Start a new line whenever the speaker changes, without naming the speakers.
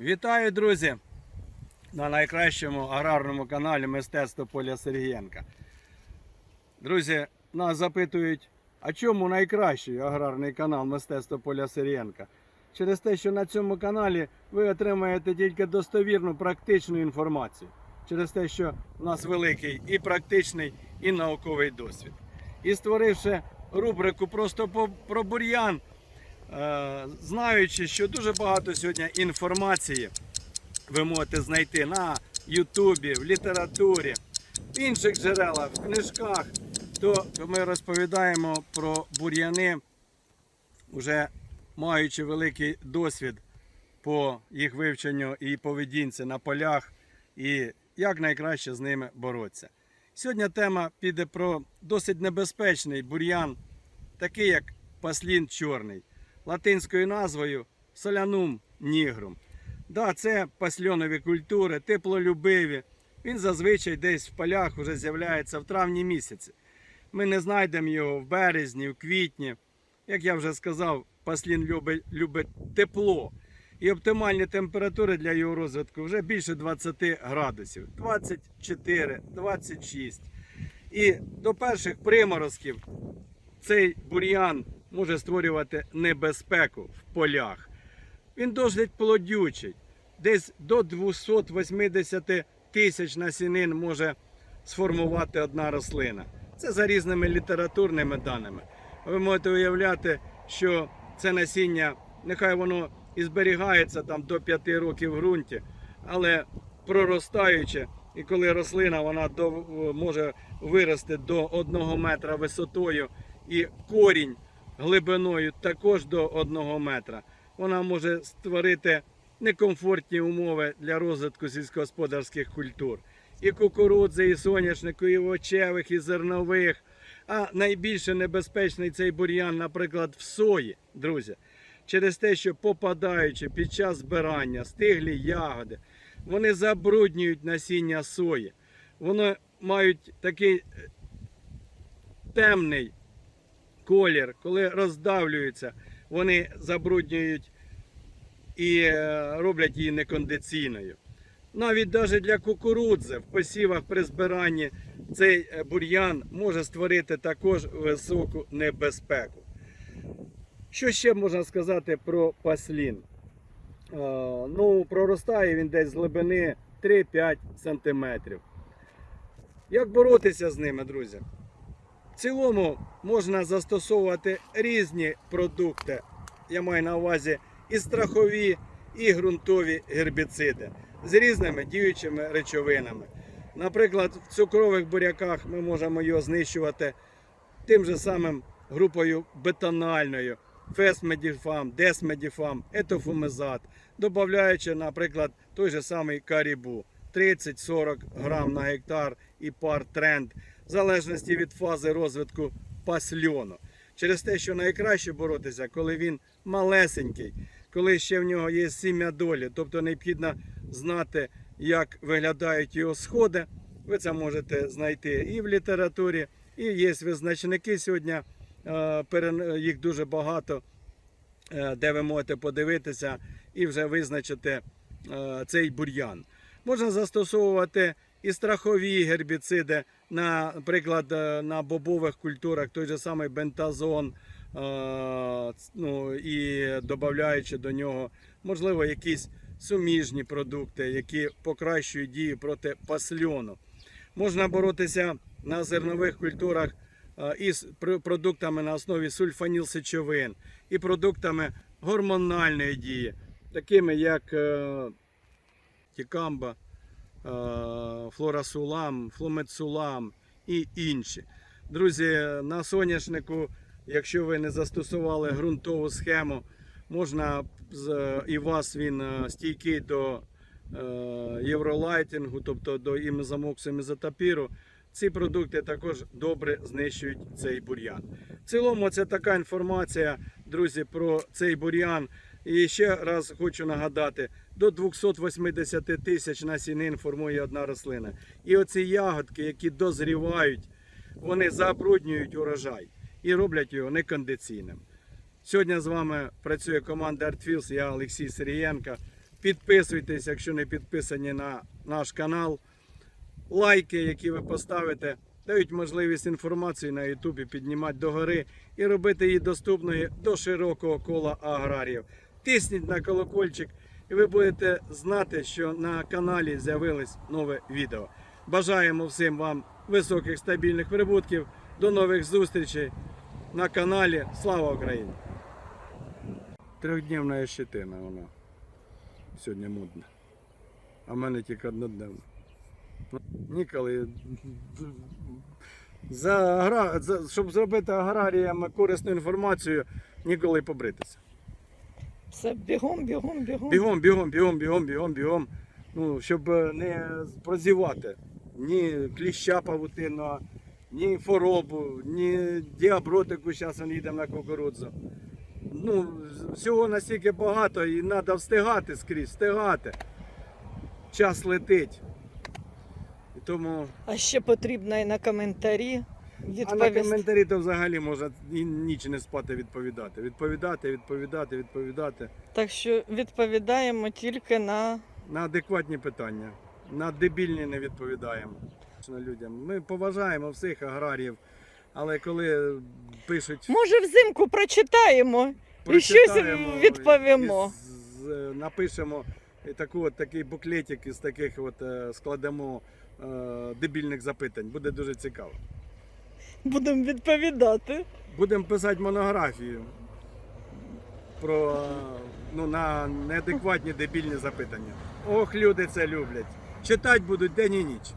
Вітаю, друзі! На найкращому аграрному каналі Мистецтво Поля Сергієнка. Друзі, нас запитують, а чому найкращий аграрний канал Мистецтво Поля Сергієнка? Через те, що на цьому каналі ви отримаєте тільки достовірну практичну інформацію. Через те, що у нас великий і практичний, і науковий досвід. І створивши рубрику просто про бур'ян, знаючи, що дуже багато сьогодні інформації ви можете знайти на Ютубі, в літературі, в інших джерелах, в книжках, то ми розповідаємо про бур'яни, вже маючи великий досвід по їх вивченню і поведінці на полях, і як найкраще з ними боротися. Сьогодні тема піде про досить небезпечний бур'ян, такий як паслін чорний латинською назвою солянум нігрум. Да, це пасльонові культури, теплолюбиві. Він зазвичай десь в полях вже з'являється в травні місяці. Ми не знайдемо його в березні, в квітні. Як я вже сказав, паслін любить, любить тепло. І оптимальні температури для його розвитку вже більше 20 градусів. 24, 26. І до перших приморозків цей бур'ян може створювати небезпеку в полях. Він досить плодючий. Десь до 280 тисяч насінин може сформувати одна рослина. Це за різними літературними даними. Ви можете уявляти, що це насіння, нехай воно і зберігається там до 5 років в ґрунті, але проростаючи, і коли рослина вона до, може вирости до 1 метра висотою і корінь глибиною також до 1 метра, вона може створити некомфортні умови для розвитку сільськогосподарських культур. І кукурудзи, і соняшнику, і овочевих, і зернових. А найбільше небезпечний цей бур'ян, наприклад, в сої, друзі. Через те, що попадаючи під час збирання стиглі ягоди, вони забруднюють насіння сої. Вони мають такий е, темний колір, коли роздавлюються, вони забруднюють і е, роблять її некондиційною. Навіть навіть для кукурудзи в посівах при збиранні цей е, бур'ян може створити також високу небезпеку. Що ще можна сказати про паслін? Е, Ну, проростає він десь з глибини 3-5 см. Як боротися з ними, друзі? В цілому можна застосовувати різні продукти. Я маю на увазі і страхові, і ґрунтові гербіциди з різними діючими речовинами. Наприклад, в цукрових буряках ми можемо його знищувати тим же самим групою бетональною, фесмедіфам, десмедіфам, етофумизат, додаючи, наприклад, той же самий карібу 30-40 грам на гектар і пар тренд, в залежності від фази розвитку пасльону. Через те, що найкраще боротися, коли він малесенький, коли ще в нього є сім'я долі, тобто необхідно знати, як виглядають його сходи. Ви це можете знайти і в літературі, і є визначники сьогодні. е, Їх дуже багато, е, де ви можете подивитися і вже визначити е, цей бур'ян. Можна застосовувати і страхові гербіциди, наприклад, е, на бобових культурах, той же самий бентазон, е, ну, і додаючи до нього, можливо, якісь суміжні продукти, які покращують дію проти пасльону. Можна боротися на зернових культурах е, із продуктами на основі сульфанілсечовин і продуктами гормональної дії, такими як тікамба, флорасулам, фломецулам і інші. Друзі, на соняшнику, якщо ви не застосували ґрунтову схему, можна і вас він е, стійкий до е, євролайтингу, тобто до імезамоксу, імезотапіру, ці продукти також добре знищують цей бур'ян. В цілому, це така інформація, друзі, про цей бур'ян. І ще раз хочу нагадати: до 280 тисяч насінин формує одна рослина. І оці ягодки, які дозрівають, вони забруднюють урожай і роблять його некондиційним. Сьогодні з вами працює команда ArtFields, я Олексій Сирієнко. Підписуйтесь, якщо не підписані на наш канал. Лайки, які ви поставите, дають можливість інформацію на Ютубі піднімати догори і робити її доступною до широкого кола аграріїв. Тисніть на колокольчик, і ви будете знати, що на каналі з'явилось нове відео. Бажаємо всім вам високих стабільних прибутків. До нових зустрічей на каналі. Слава Україні! Трьохдневна щетина вона сьогодні модна. А в мене тільки однодневна. Ніколи. За, щоб зробити аграріям корисну інформацію, ніколи побритися.
Все, бігом, бігом, бігом.
Бігом, бігом, бігом, бігом, бігом, бігом. Ну, щоб е, не прозівати ні кліща павутинного, ні хворобу, ні діабротику, зараз ми їдемо на кукурудзу. Ну, всього настільки багато і треба встигати скрізь, встигати. Час летить. І тому
А ще потрібно і на коментарі
А на
відповісти.
коментарі то взагалі можна і ніч не спати відповідати. Відповідати, відповідати, відповідати
Так що відповідаємо тільки на
на адекватні питання. На дебільні не відповідаємо людям. Ми поважаємо всіх аграріїв, але коли пишуть,
може взимку прочитаємо. і щось
прочитаємо
відповімо.
і з- з- напишемо і таку, от, такий буклетик із таких от, е, складемо е, дебільних запитань. Буде дуже цікаво.
Будемо відповідати.
Будемо писати монографію про ну, на неадекватні дебільні запитання. Ох, люди це люблять. Читати будуть день і ніч.